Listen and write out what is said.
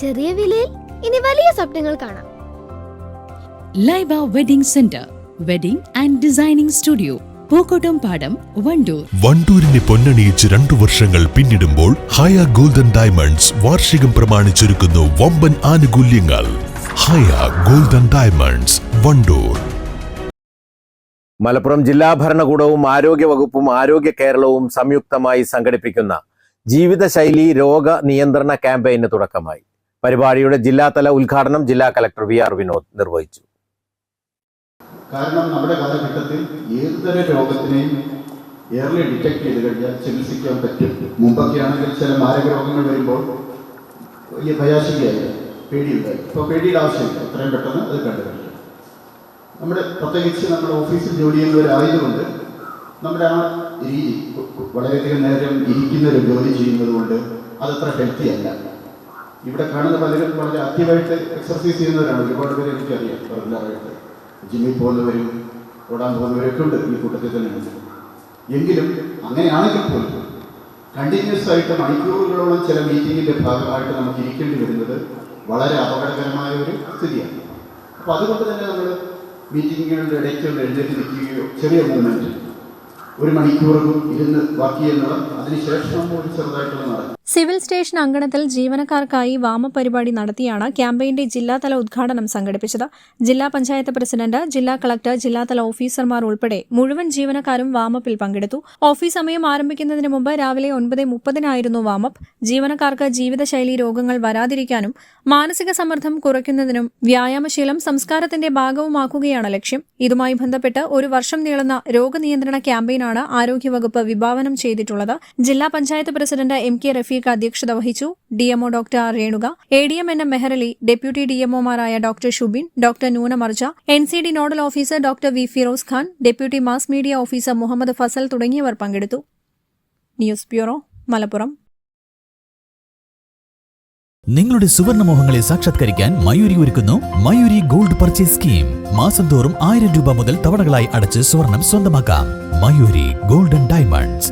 ചെറിയ വിലയിൽ ഇനി വലിയ സ്വപ്നങ്ങൾ കാണാം. Laiba wedding centre wedding and designing studio Pookkottumpadam Wandoor. വണ്ടൂരിനെ പൊന്നണിയിച്ച് രണ്ടു വർഷങ്ങൾ പിന്നിടുമ്പോൾ ഹയ ഗോൾഡൻ ഡയമണ്ട്സ് വാർഷികം പ്രമാണിച്ചൊരുക്കുന്നു വമ്പൻ ആനുകൂല്യങ്ങൾ. Haya golden diamonds Wandoor. Malappuram ജില്ലാ ഭരണകൂടവും ആരോഗ്യ വകുപ്പും ആരോഗ്യ കേരളവും സംയുക്തമായി സംഘടിപ്പിക്കുന്ന ജീവിതശൈലി രോഗ നിയന്ത്രണ ക്യാമ്പയിന് തുടക്കമായി. പരിപാടിയുടെ ജില്ലാതല ഉദ്ഘാടനം ജില്ലാ കലക്ടർ വി ആർ വിനോദ് നിർവഹിച്ചു. കാരണം നമ്മുടെ കാലഘട്ടത്തിൽ ഏതുതരം രോഗത്തിനെയും ഏർലി ഡിറ്റക്ട് ചെയ്ത് കഴിഞ്ഞാൽ ചികിത്സിക്കാൻ പറ്റും. മുമ്പൊക്കെ ചില മാരക രോഗങ്ങൾ വരുമ്പോൾ വലിയ ഭയാശങ്കയായി പേടിയുണ്ടായി. ഇപ്പോൾ പേടിയുടെ ആവശ്യമില്ല എത്രയും പെട്ടെന്ന് അത് കണ്ടുപിടിക്കും നമ്മുടെ പ്രത്യേകിച്ച് നമ്മുടെ ഓഫീസിൽ ജോലി ചെയ്യുന്നവരായതുകൊണ്ട് നമ്മുടെ ആ രീതി വളരെയധികം നേരം ഇരിക്കുന്നവർ ജോലി ചെയ്യുന്നത് കൊണ്ട് അതത്ര ഹെൽത്തി അല്ല. ഇവിടെ കാണുന്ന പലരും വളരെ ആക്റ്റീവായിട്ട് എക്സർസൈസ് ചെയ്യുന്നവരാണ്. ഒരുപാട് പേര് എനിക്കറിയാം. റെഗുലറായിട്ട് ജിമ്മിൽ പോകുന്നവരും ഓടാൻ പോകുന്നവരൊക്കെ ഉണ്ട് ഈ കൂട്ടത്തിൽ തന്നെ എങ്കിലും അങ്ങനെയാണെങ്കിൽ പോലും കണ്ടിന്യൂസ് ആയിട്ട് മണിക്കൂറുകളോളം ചില മീറ്റിങ്ങിന്റെ ഭാഗമായിട്ട് നമുക്ക് ഇരിക്കേണ്ടി വരുന്നത് വളരെ അപകടകരമായ ഒരു സ്ഥിതിയാണ്. അപ്പോൾ അതുകൊണ്ട് തന്നെ നമ്മൾ മീറ്റിങ്ങുകളുടെ ഇടയ്ക്ക് എഴുന്നേറ്റ് നിൽക്കുകയോ ചെറിയ മൂവ്മെന്റ് ഒരു മണിക്കൂറും ഇരുന്ന് ചെയ്യുന്നവർ അതിനുശേഷം ഒരു ചെറുതായിട്ടുള്ള നടക്കും സിവിൽ സ്റ്റേഷൻ അങ്കണത്തിൽ ജീവനക്കാർക്കായി വാമപരിപാടി നടത്തിയാണ് ക്യാമ്പയിന്റെ ജില്ലാതല ഉദ്ഘാടനം സംഘടിപ്പിച്ചത്. ജില്ലാ പഞ്ചായത്ത് പ്രസിഡന്റ് ജില്ലാ കളക്ടർ ജില്ലാതല ഓഫീസർമാർ ഉൾപ്പെടെ മുഴുവൻ ജീവനക്കാരും വാമപ്പിൽ പങ്കെടുത്തു. ഓഫീസ് സമയം ആരംഭിക്കുന്നതിന് മുമ്പ് രാവിലെ ഒൻപത് മുപ്പതിനായിരുന്നു വാമപ്പ്. ജീവനക്കാർക്ക് ജീവിതശൈലി രോഗങ്ങൾ വരാതിരിക്കാനും മാനസിക സമ്മർദ്ദം കുറയ്ക്കുന്നതിനും വ്യായാമശീലം സംസ്കാരത്തിന്റെ ഭാഗവുമാക്കുകയാണ് ലക്ഷ്യം. ഇതുമായി ബന്ധപ്പെട്ട് ഒരു വർഷം നീളുന്ന രോഗനിയന്ത്രണ ക്യാമ്പയിനാണ് ആരോഗ്യവകുപ്പ് വിഭാവനം ചെയ്തിട്ടുള്ളത്. ജില്ലാ panchayat president M K Rafeeq അധ്യക്ഷത വഹിച്ചു DMO doctor R Renuka A D M N M Meharali deputy ഡിഎംഒമാരായ doctor Shubin doctor Noonamarja N C D nodal officer doctor V Firoz Khan deputy mass media officer Muhammad Fasal തുടങ്ങിയവർ പങ്കെടുത്തു. News bureau Malappuram. നിങ്ങളുടെ സുവർണമോഹങ്ങളെ സാക്ഷാത്കരിക്കാൻ മയൂരി ഒരുക്കുന്നു Mayuri gold purchase scheme. മാസം തോറും ആയിരം രൂപ മുതൽ തവണകളായി അടച്ച് സ്വർണം സ്വന്തമാക്കാം. Mayuri golden diamonds.